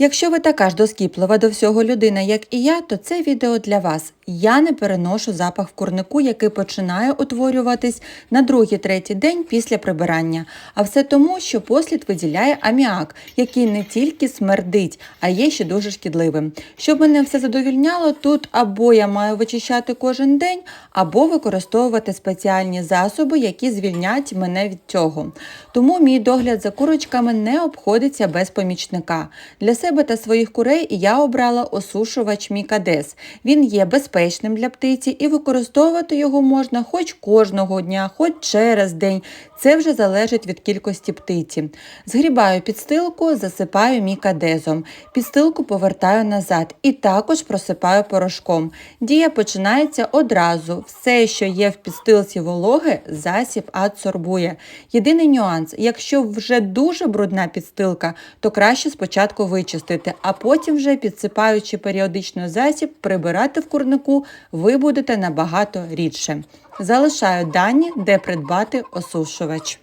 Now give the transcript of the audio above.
Якщо ви така ж доскіплива до всього людина, як і я, то це відео для вас. Я не переношу запах в курнику, який починає утворюватись на другий-третій день після прибирання. А все тому, що послід виділяє аміак, який не тільки смердить, а є ще дуже шкідливим. Щоб мене все задовільняло, тут або я маю вичищати кожен день, або використовувати спеціальні засоби, які звільнять мене від цього. Тому мій догляд за курочками не обходиться без помічника. Для себе та своїх курей я обрала осушувач Мікадес. Він є безпечним для птиці і використовувати його можна хоч кожного дня, хоч через день. Це вже залежить від кількості птиці. Згрібаю підстилку, засипаю мікадезом. Підстилку повертаю назад і також просипаю порошком. Дія починається одразу. Все, що є в підстилці вологи, засіб адсорбує. Єдиний нюанс, якщо вже дуже брудна підстилка, то краще спочатку вичистити, а потім вже підсипаючи періодично засіб, прибирати в курнику ви будете набагато рідше. Залишаю дані, де придбати осушувач.